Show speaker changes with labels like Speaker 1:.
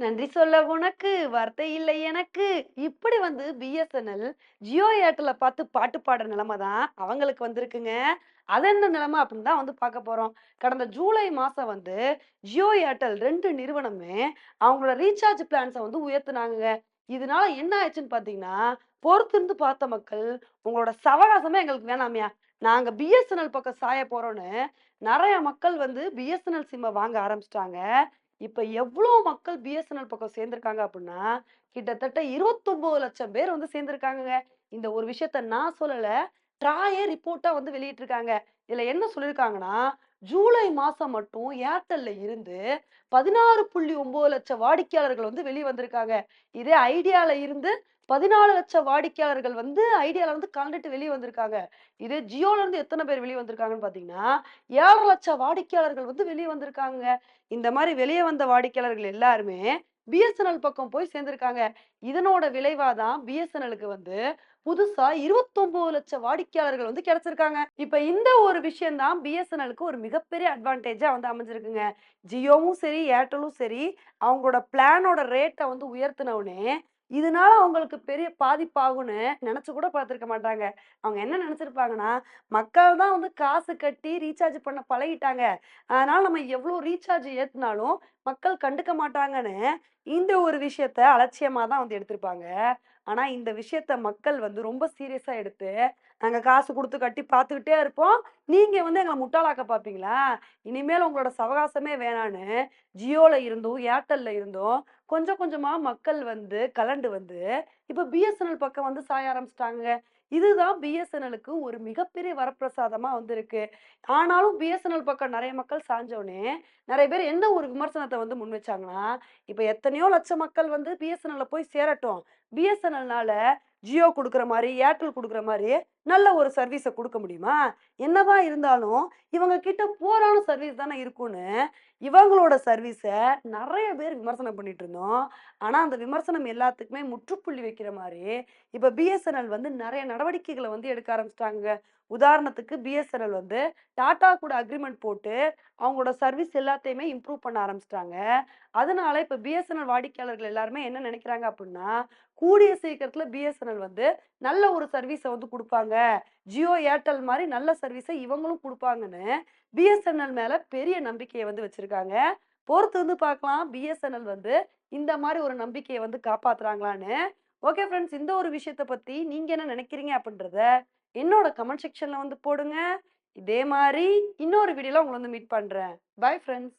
Speaker 1: நன்றி சொல்ல. உனக்கு வார்த்தை இல்லை எனக்கு. இப்படி வந்து பிஎஸ்என்எல், ஜியோ ஏர்டெல்ல பார்த்து பாட்டு பாடுற நிலைமை தான் அவங்களுக்கு வந்திருக்குங்க. அது என்ன நிலைமை அப்படின்னு தான் வந்து பார்க்க போகிறோம் கடந்த ஜூலை மாதம் வந்து ஜியோ, ஏர்டெல் ரெண்டு நிறுவனமே அவங்களோட ரீசார்ஜ் பிளான்ஸை வந்து உயர்த்தினாங்க இதனால என்ன ஆயிடுச்சுன்னு பார்த்தீங்கன்னா, பொறுத்திருந்து பார்த்த மக்கள், உங்களோட சவகாசமே எங்களுக்கு வேணாமையா. நாங்கள் பிஎஸ்என்எல் பக்கம் சாய போகிறோன்னு நிறைய மக்கள் வந்து பிஎஸ்என்எல் சிம்மை வாங்க ஆரம்பிச்சிட்டாங்க. இப்ப எவ்வளோ மக்கள் பிஎஸ்என்எல் பக்கம் சேர்ந்திருக்காங்க அப்படின்னா கிட்டத்தட்ட 29,00,000 பேர் வந்து சேர்ந்துருக்காங்க இந்த ஒரு விஷயத்த நான் சொல்லல. ட்ராயே ரிப்போர்ட்டா வந்து வெளியிட்டிருக்காங்க. இதுல என்ன சொல்லியிருக்காங்கன்னா, ஜூலை மாசம் மட்டும் ஏர்டெல்ல இருந்து 16.9 லட்சம் வாடிக்கையாளர்கள் வந்து வெளியே வந்திருக்காங்க. இதே ஐடியால இருந்து பதினாலு லட்சம் வாடிக்கையாளர்கள் வந்து ஐடியால வந்து கலந்துட்டு வெளியே வந்திருக்காங்க. இதே ஜியோல இருந்து எத்தனை பேர் வெளியே வந்திருக்காங்கன்னு பார்த்தீங்கன்னா, 7,00,000 வாடிக்கையாளர்கள் வந்து வெளியே வந்திருக்காங்க இந்த மாதிரி வெளியே வந்த வாடிக்கையாளர்கள் எல்லாருமே பிஎஸ்என்எல் பக்கம் போய் சேர்ந்திருக்காங்க. இதனோட விளைவா தான் பிஎஸ்என்எல்லுக்கு வந்து புதுசா 29,00,000 வாடிக்கையாளர்கள் வந்து கிடைச்சிருக்காங்க. இப்ப இந்த ஒரு விஷயம் தான் ஒரு மிகப்பெரிய அட்வான்டேஜா வந்து அமைஞ்சிருக்குங்க. ஜியோவும் சரி, ஏர்டெல்லும் சரி, அவங்களோட பிளானோட ரேட்டை வந்து உயர்த்தினவுடனே இதனால அவங்களுக்கு பெரிய பாதிப்பாகும்னு நினச்சி கூட பார்த்துருக்க மாட்டாங்க. அவங்க என்ன நினச்சிருப்பாங்கன்னா மக்கள் தான் வந்து காசு கட்டி ரீசார்ஜ் பண்ண பழகிட்டாங்க. அதனால நம்ம எவ்வளோ ரீசார்ஜ் ஏத்துனாலும் மக்கள் கண்டுக்க மாட்டாங்கன்னு, இந்த ஒரு விஷயத்த அலட்சியமா தான் வந்து எடுத்திருப்பாங்க. ஆனா இந்த விஷயத்த மக்கள் வந்து ரொம்ப சீரியஸா எடுத்து, நாங்க காசு கொடுத்து கட்டி பார்த்துக்கிட்டே இருப்போம். நீங்க வந்து எங்களை முட்டாளாக்க பார்ப்பீங்களா? இனிமேல் உங்களோட சவகாசமே வேணான்னு, ஜியோல இருந்தும், ஏர்டெல்ல இருந்தும் கொஞ்சம் கொஞ்சமா மக்கள் வந்து கலண்டு வந்து, இப்ப பிஎஸ்என்எல் பக்கம் வந்து சாய ஆரம்பிச்சிட்டாங்க இதுதான் பிஎஸ்என்எல்லுக்கு ஒரு மிகப்பெரிய வரப்பிரசாதமா வந்திருக்கு. ஆனாலும் பிஎஸ்என்எல் பக்கம் நிறைய மக்கள் சாஞ்ச நிறைய பேர் என்ன ஒரு விமர்சனத்தை வந்து முன் வச்சாங்கன்னா, இப்ப எத்தனையோ லட்சம் மக்கள் வந்து பிஎஸ்என்எல்ல போய் சேரட்டும். பிஎஸ்என்எல்னால ஜியோ கொடுக்குற மாதிரி ஏர்டெல் கொடுக்குற மாதிரி நல்ல ஒரு சர்வீஸை கொடுக்க முடியுமா? என்னதான் இருந்தாலும், இவங்க கிட்ட போரான சர்வீஸ் தானே இருக்கும்னு இவங்களோட சர்வீஸை நிறைய பேர் விமர்சனம் பண்ணிட்டு இருந்தோம். ஆனால் அந்த விமர்சனம் எல்லாத்துக்குமே முற்றுப்புள்ளி வைக்கிற மாதிரி இப்போ பிஎஸ்என்எல் வந்து நிறைய நடவடிக்கைகளை வந்து எடுக்க ஆரம்பிச்சிட்டாங்க உதாரணத்துக்கு பிஎஸ்என்எல் வந்து டாடா கூட அக்ரிமெண்ட் போட்டு, அவங்களோட சர்வீஸ் எல்லாத்தையுமே இம்ப்ரூவ் பண்ண ஆரம்பிச்சிட்டாங்க அதனால இப்போ பிஎஸ்என்எல் வாடிக்கையாளர்கள் எல்லாருமே என்ன நினைக்கிறாங்க அப்படின்னா கூடிய சீக்கிரத்தில் பிஎஸ்என்எல் வந்து நல்ல ஒரு சர்வீஸை வந்து கொடுப்பாங்க ஜியோ, ஏர்டெல் மாதிரி நல்ல சர்வீஸை இவங்களும் கொடுப்பாங்கன்னு பிஎஸ்என்எல் மேலே பெரிய நம்பிக்கையை வந்து வச்சுருக்காங்க. பொறுத்து வந்து பார்க்கலாம், பிஎஸ்என்எல் வந்து இந்த மாதிரி ஒரு நம்பிக்கையை வந்து காப்பாற்றுறாங்களான்னு ஓகே ஃப்ரெண்ட்ஸ் இந்த ஒரு விஷயத்த பற்றி நீங்கள் என்ன நினைக்கிறீங்க அப்படின்றத என்னோட கமெண்ட் செக்ஷனில் வந்து போடுங்க. இதே மாதிரி இன்னொரு வீடியோவில் உங்களை வந்து மீட் பண்ணுறேன் பாய் ஃப்ரெண்ட்ஸ்.